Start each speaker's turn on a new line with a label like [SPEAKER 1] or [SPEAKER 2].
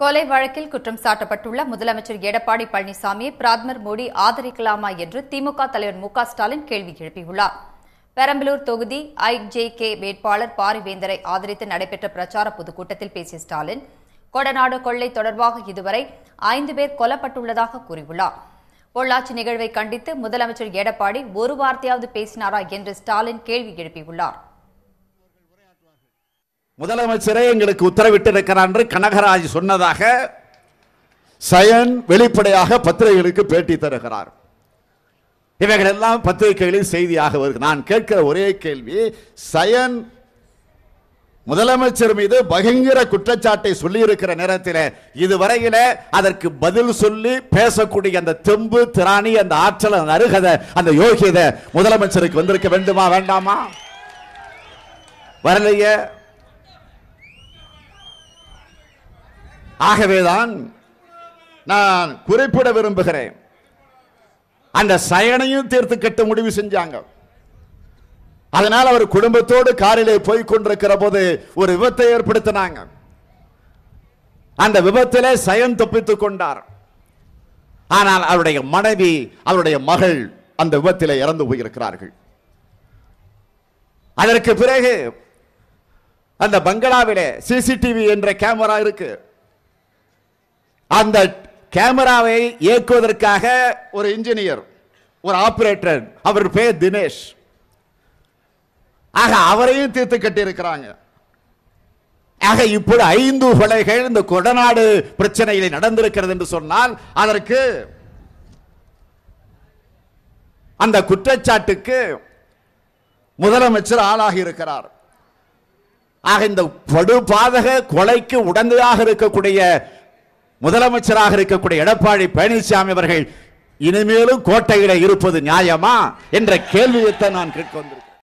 [SPEAKER 1] கொலை வழக்கில் குற்றம் சாட்டப்பட்டுள்ள முதலமைச்சர் எடப்பாடி பழனிசாமியை பிரதமர் மோடி ஆதரிக்கலாமா என்று திமுக தலைவர் மு ஸ்டாலின் கேள்வி எழுப்பியுள்ளார். பெரம்பலூர் தொகுதி ஐஜேகே வேட்பாளர் பாரிவேந்தரை ஆதரித்து நடைபெற்ற பிரச்சார பொதுக்கூட்டத்தில் பேசிய ஸ்டாலின் கொடநாடு கொள்ளை தொடர்பாக இதுவரை ஐந்து பேர் கொல்லப்பட்டுள்ளதாக கூறியுள்ளார். பொள்ளாச்சி நிகழ்வை கண்டித்து முதலமைச்சர் எடப்பாடி ஒரு வார்த்தையாவது பேசினாரா என்று ஸ்டாலின் கேள்வி எழுப்பியுள்ளார்.
[SPEAKER 2] முதலமைச்சரே எங்களுக்கு உத்தரவிட்டிருக்கிறார் என்று கனகராஜ் சொன்னதாக சயன் வெளிப்படையாக பத்திரிகைகளுக்கு பேட்டி தருகிறார். இவைகள் எல்லாம் பத்திரிகைகளில் செய்தியாக வருது நான் கேட்கிற ஒரே கேள்வி சயன் முதலமைச்சர் மீது பகிங்கர குற்றச்சாட்டை சொல்லி இருக்கிற நேரத்தில் இதுவரையில அதற்கு பதில் சொல்லி பேசக்கூடிய அந்த தெம்பு திராணி அந்த ஆற்றல் அந்த அருகதை அந்த யோகியதை முதலமைச்சருக்கு வந்திருக்க வேண்டுமா வேண்டாமா? வரலையே. ஆகவேதான் நான் குறிப்பிட விரும்புகிறேன். அந்த சயனையும் தீர்த்து கட்ட முடிவு செஞ்சாங்க. அதனால் அவர் குடும்பத்தோடு காரிலே போய் கொண்டிருக்கிற போது ஒரு விபத்தை ஏற்படுத்தினாங்க. அந்த விபத்திலே சயன் தப்பித்துக் கொண்டார். ஆனால் அவருடைய மனைவி அவருடைய மகள் அந்த விபத்திலே இறந்து போயிருக்கிறார்கள். அதற்கு பிறகு அந்த பங்களாவிலே சிசிடிவி என்ற கேமரா இருக்கு. அந்த கேமராவை இயக்குவதற்காக ஒரு இன்ஜினியர் ஒரு ஆபரேட்டர் அவர் பேர் தினேஷ். ஆக அவரையும் தீர்த்து கட்டியிருக்கிறாங்க. ஆக இப்பொழுது ஐந்து கொலைகள் இந்த கொடநாடு பிரச்சனையில் நடந்திருக்கிறது என்று சொன்னால் அதற்கு அந்த குற்றச்சாட்டுக்கு முதலமைச்சர் ஆளாகி இருக்கிறார். ஆக இந்த படுபாதக கொலைக்கு உடந்தையாக இருக்கக்கூடிய முதலமைச்சராக இருக்கக்கூடிய எடப்பாடி பழனிசாமி அவர்கள் இனிமேலும் கோட்டையில இருப்பது நியாயமா என்ற கேள்வியைத்தான் நான் கேட்க வந்திருக்கேன்